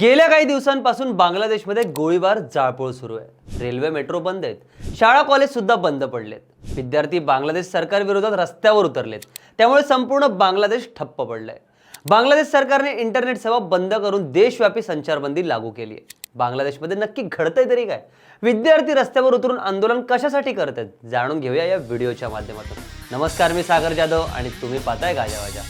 गेल्या काही दिवसांपासून बांगलादेशमध्ये गोळीबार जाळपोळ सुरू आहे. रेल्वे मेट्रो बंद आहेत. शाळा कॉलेज सुद्धा बंद पडलेत. विद्यार्थी बांगलादेश सरकार विरोधात रस्त्यावर उतरलेत. त्यामुळे संपूर्ण बांगलादेश ठप्प पडलाय. बांगलादेश सरकारने इंटरनेट सेवा बंद करून देशव्यापी संचारबंदी लागू केली आहे बांगलादेशमध्ये नक्की घडतंय तरी काय? विद्यार्थी रस्त्यावर उतरून आंदोलन कशासाठी करत आहेत जाणून घेऊया या व्हिडिओच्या माध्यमातून. नमस्कार मी सागर जाधव आणि तुम्ही पाहताय गाजावाजा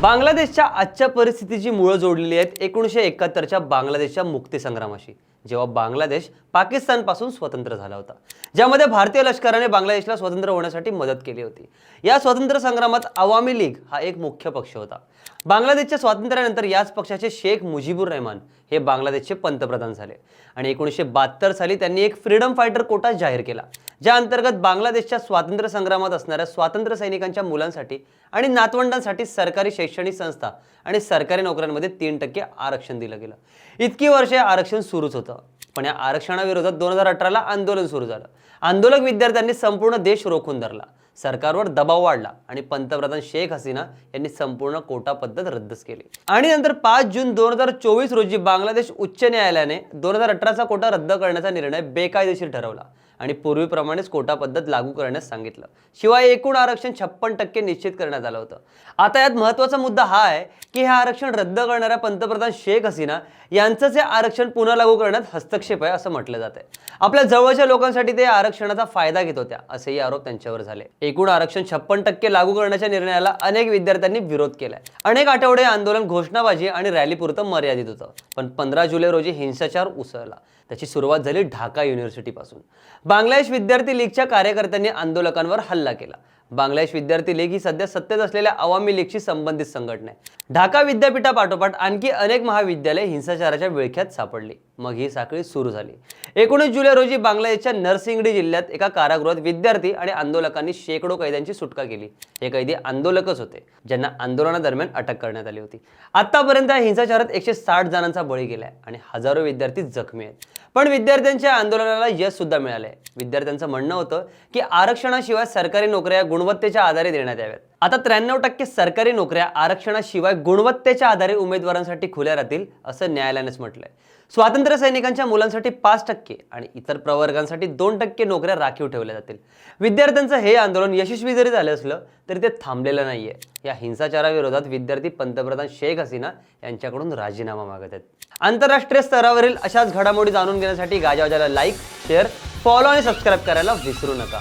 बांगलादेशच्या आजच्या परिस्थितीची मुळं जोडलेली आहेत एकोणीसशे एकाहत्तरच्या बांगलादेशच्या मुक्तीसंग्रामाशी जेव्हा बांगलादेश पाकिस्तानपासून स्वतंत्र झाला होता ज्यामध्ये भारतीय लष्कराने बांगलादेशला स्वतंत्र होण्यासाठी मदत केली होती. या स्वातंत्र्य संग्रामात आवामी लीग हा एक मुख्य पक्ष होता. बांगलादेशच्या स्वातंत्र्यानंतर याच पक्षाचे शेख मुजीबुर रहमान हे बांगलादेशचे पंतप्रधान झाले आणि एकोणीसशे बहात्तर साली त्यांनी एक फ्रीडम फायटर कोटा जाहीर केला ज्या अंतर्गत बांगलादेशच्या स्वातंत्र्य संग्रामात असणाऱ्या स्वातंत्र्य सैनिकांच्या मुलांसाठी आणि नातवंडांसाठी सरकारी शैक्षणिक संस्था आणि सरकारी नोकऱ्यांमध्ये तीन टक्के आरक्षण दिलं गेलं. इतकी वर्षे आरक्षण सुरूच होतं. पण या आरक्षणाविरोधात दोन हजार अठराला आंदोलन सुरू झालं. आंदोलक विद्यार्थ्यांनी संपूर्ण देश रोखून धरला. सरकारवर दबाव वाढला आणि पंतप्रधान शेख हसीना यांनी संपूर्ण कोटा पद्धत रद्दच केली. आणि नंतर पाच जून दोन हजार चोवीस रोजी बांगलादेश उच्च न्यायालयाने दोन हजार अठराचा कोटा रद्द करण्याचा निर्णय बेकायदेशीर ठरवला. आणि पूर्वीप्रमाणेच कोटा पद्धत लागू करण्यास सांगितलं. शिवाय एकूण आरक्षण छप्पन टक्के निश्चित करण्यात आलं होतं. आता यात महत्त्वाचा मुद्दा हा आहे की हे आरक्षण रद्द करणाऱ्या पंतप्रधान शेख हसीना यांचंच हे आरक्षण पुन्हा लागू करण्यात हस्तक्षेप आहे असं म्हटलं जात आहे आपल्या जवळच्या लोकांसाठी ते आरक्षणाचा फायदा घेत होत्या असेही आरोप त्यांच्यावर झाले. एकूण आरक्षण छप्पन टक्के लागू करण्याच्या निर्णयाला अनेक विद्यार्थ्यांनी विरोध केलाय. अनेक आठवडे आंदोलन घोषणाबाजी आणि रॅलीपुरतं मर्यादित होतं. पण पंधरा जुलै रोजी हिंसाचार उसळला. त्याची सुरुवात झाली ढाका युनिव्हर्सिटीपासून बांगलादेश विद्यार्थी लीगच्या कार्यकर्त्यांनी आंदोलकांवर हल्ला केला. बांगलादेश विद्यार्थी लीग ही सध्या सत्तेत असलेल्या अवामी लीगशी संबंधित संघटना आहे. ढाका विद्यापीठापाठोपाठ आणखी अनेक महाविद्यालय हिंसाचाराच्या विळख्यात सापडली. मग ही साखळी सुरू झाली. एकोणीस जुलै रोजी बांगलादेशच्या नरसिंगडी जिल्ह्यात एका कारागृहात विद्यार्थी आणि आंदोलकांनी शेकडो कैद्यांची सुटका केली. हे कैदी आंदोलकच होते ज्यांना आंदोलनादरम्यान अटक करण्यात आली होती. आतापर्यंत या हिंसाचारात एकशे साठ जणांचा बळी गेलाय आणि हजारो विद्यार्थी जखमी आहेत. पण विद्यार्थ्यांच्या आंदोलनाला यश सुद्धा मिळालंय. विद्यार्थ्यांचं म्हणणं होतं की आरक्षणाशिवाय सरकारी नोकऱ्या गुणवत्तेच्या आधारे देण्यात याव्यात. आता त्र्याण्णव टक्के सरकारी नोकऱ्या आरक्षणाशिवाय गुणवत्तेच्या आधारे उमेदवारांसाठी खुल्या राहतील असं न्यायालयानेच म्हटलंय. स्वातंत्र्य सैनिकांच्या मुलांसाठी पाच टक्के आणि इतर प्रवर्गांसाठी दोन टक्के नोकऱ्या राखीव ठेवल्या जातील. विद्यार्थ्यांचं हे आंदोलन यशस्वी जरी झालं असलं तरी ते थांबलेलं नाहीये. या हिंसाचाराविरोधात विद्यार्थी पंतप्रधान शेख हसीना यांच्याकडून राजीनामा मागत आहेत. आंतरराष्ट्रीय स्तरावरील अशाच घडामोडी जाणून घेण्यासाठी गाजावाजाला लाईक शेअर फॉलो आणि सबस्क्राईब करायला विसरू नका.